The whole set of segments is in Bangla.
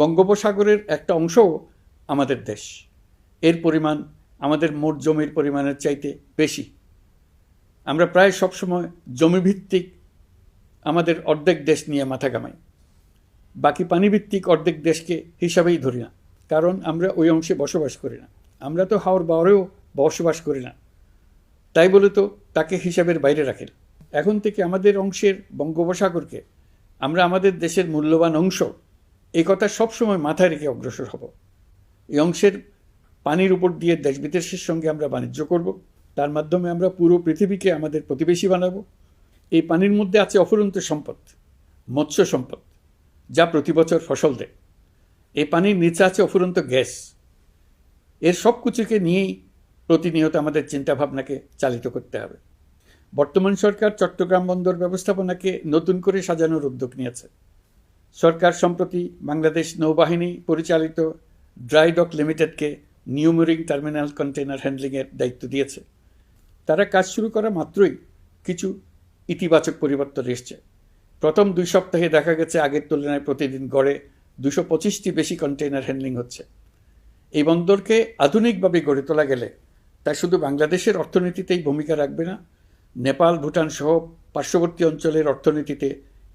বঙ্গোপসাগরের একটা অংশও আমাদের দেশ। এর পরিমাণ আমাদের মোট জমির পরিমাণের চাইতে বেশি। আমরা প্রায় সবসময় জমিভিত্তিক আমাদের অর্ধেক দেশ নিয়ে মাথা কামাই বাকি পানিভিত্তিক অর্ধেক দেশকে হিসাবেই ধরি না, কারণ আমরা ওই অংশে বসবাস করি না। আমরা তো হাওর বাওরেও বসবাস করি না। তাই বলে তো তাকে হিসাবের বাইরে রাখেন এখন থেকে আমাদের অংশের বঙ্গোপসাগরকে আমরা আমাদের দেশের মূল্যবান অংশ এই কথা সবসময় মাথায় রেখে অগ্রসর হব। এই অংশের পানির উপর দিয়ে দেশ বিদেশের সঙ্গে আমরা বাণিজ্য করব। তার মাধ্যমে আমরা পুরো পৃথিবীকে আমাদের প্রতিবেশী বানাবো। এই পানির মধ্যে আছে অফুরন্ত সম্পদ, মৎস্য সম্পদ, যা প্রতি বছর ফসল দেয়। এই পানির নিচে আছে অফুরন্ত গ্যাস। এর সব কিছুকে নিয়েই প্রতিনিয়ত আমাদের চিন্তাভাবনাকে চালিত করতে হবে। বর্তমান সরকার চট্টগ্রাম বন্দর ব্যবস্থাপনাকে নতুন করে সাজানোর উদ্যোগ নিয়েছে। সরকার সম্প্রতি বাংলাদেশ নৌবাহিনী পরিচালিত ড্রাই ডক লিমিটেডকে নিউমোরিং টার্মিনাল কন্টেনার হ্যান্ডলিংয়ের দায়িত্ব দিয়েছে। তারা কাজ শুরু করা মাত্রই কিছু ইতিবাচক পরিবর্তন এসছে। প্রথম দুই সপ্তাহে দেখা গেছে আগের তুলনায় প্রতিদিন গড়ে দুশো পঁচিশটি বেশি কন্টেইনার হ্যান্ডলিং হচ্ছে। এই বন্দরকে আধুনিকভাবে গড়ে তোলা গেলে তা শুধু বাংলাদেশের অর্থনীতিতেই ভূমিকা রাখবে না, নেপাল, ভুটান সহ পার্শ্ববর্তী অঞ্চলের অর্থনীতিতে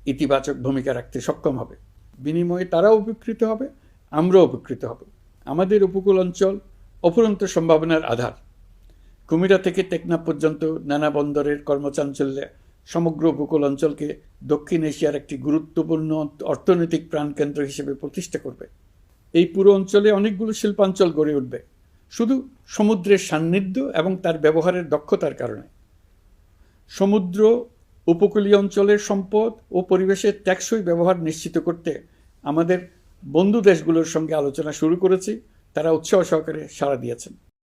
ইতিবাচক ভূমিকা রাখতে সক্ষম হবে। বিনিময়ে তারাও উপকৃত হবে, আমরাও উপকৃত হব। আমাদের উপকূল অঞ্চল অফুরন্ত সম্ভাবনার আধার। কুমিরা থেকে টেকনাফ পর্যন্ত নানা বন্দরের কর্মচাঞ্চল্যে সমগ্র উপকূল অঞ্চলকে দক্ষিণ এশিয়ার একটি গুরুত্বপূর্ণ অর্থনৈতিক প্রাণকেন্দ্র হিসেবে প্রতিষ্ঠা করবে। এই পুরো অঞ্চলে অনেকগুলো শিল্পাঞ্চল গড়ে উঠবে, শুধু সমুদ্রের সান্নিধ্য এবং তার ব্যবহারের দক্ষতার কারণে। সমুদ্র উপকূলীয় অঞ্চলের সম্পদ ও পরিবেশের টেকসই ব্যবহার নিশ্চিত করতে আমাদের বন্ধু দেশগুলোর সঙ্গে আলোচনা শুরু করেছি। তারা উৎসাহ সহকারে সাড়া দিয়েছেন।